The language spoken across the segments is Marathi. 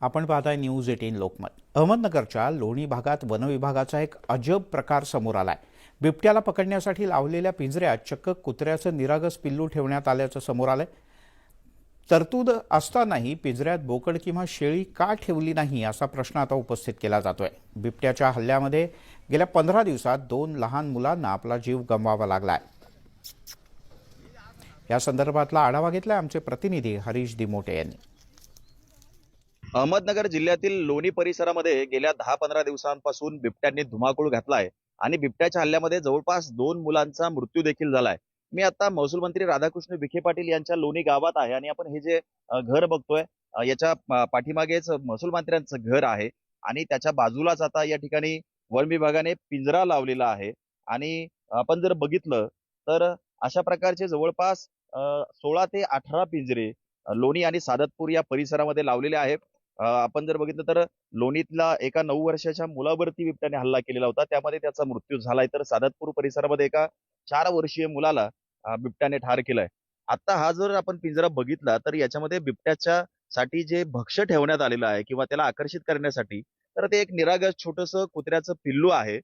आपण पाहताय न्यूज एटीन लोकमत. अहमदनगरच्या लोणी भागात वनविभागाचा एक अजब प्रकार समोर आलाय. बिबट्याला पकडण्यासाठी लावलेल्या पिंजऱ्यात चक्क कुत्र्याचं निरागस पिल्लू ठेवण्यात आल्याचं समोर आलंय. तरतूद असतानाही पिंजऱ्यात बोकड किंवा शेळी का ठेवली नाही असा प्रश्न आता उपस्थित केला जातोय. बिबट्याच्या हल्ल्यामध्ये गेल्या पंधरा दिवसात दोन लहान मुलांना आपला जीव गमवावा लागलाय. या संदर्भातला आढावा घेतलाय आमचे प्रतिनिधी हरीश दिमोटे यांनी. अहमदनगर जिल्ह्यातील लोणी परिसरामध्ये गेल्या दहा पंधरा दिवसांपासून बिबट्यांनी धुमाकूळ घातलाय आणि बिबट्याच्या हल्ल्यामध्ये जवळपास दोन मुलांचा मृत्यू देखील झालाय. मी आता महसूल मंत्री राधाकृष्ण विखे पाटील यांच्या लोणी गावात आहे आणि आपण हे जे घर बघतोय याच्या पाठीमागेच महसूल मंत्र्यांचं घर आहे आणि त्याच्या बाजूलाच आता या ठिकाणी वन विभागाने पिंजरा लावलेला आहे आणि आपण जर बघितलं तर अशा प्रकारचे जवळपास सोळा ते अठरा पिंजरे लोणी आणि सादतपूर या परिसरामध्ये लावलेले आहेत. आपण जर बघितलं तर लोणीतला एका नऊ वर्षाच्या मुलावरती बिबट्याने हल्ला केलेला होता. त्यामध्ये त्याचा मृत्यू झालाय. तर सादतपूर परिसरामध्ये एका चार वर्षीय मुलाला बिबट्याने ठार केलाय. आता हा जर आपण पिंजरा बघितला तर याच्यामध्ये बिबट्याच्या साठी जे भक्ष्य ठेवण्यात आलेलं आहे किंवा त्याला आकर्षित करण्यासाठी तर ते एक निरागस छोटस कुत्र्याचं पिल्लू आहे.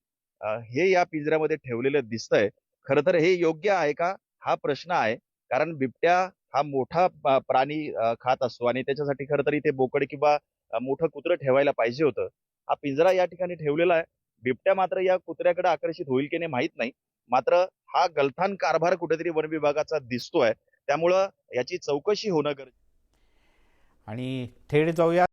हे या पिंजऱ्यामध्ये ठेवलेलं दिसतंय. खर तर हे योग्य आहे का? हा प्रश्न आहे. कारण बिबट्या हा मोठा प्राणी खात असतो आणि त्याच्यासाठी खरं तर इथे बोकड किंवा मोठं कुत्रं ठेवायला पाहिजे होतं. हा पिंजरा या ठिकाणी ठेवलेला आहे. बिबट्या मात्र या कुत्र्याकडे आकर्षित होईल की नाही माहीत नाही. मात्र हा गलथान कारभार कुठेतरी वन विभागाचा दिसतोय. त्यामुळं याची चौकशी होणं गरजेचं आणि थेट जाऊया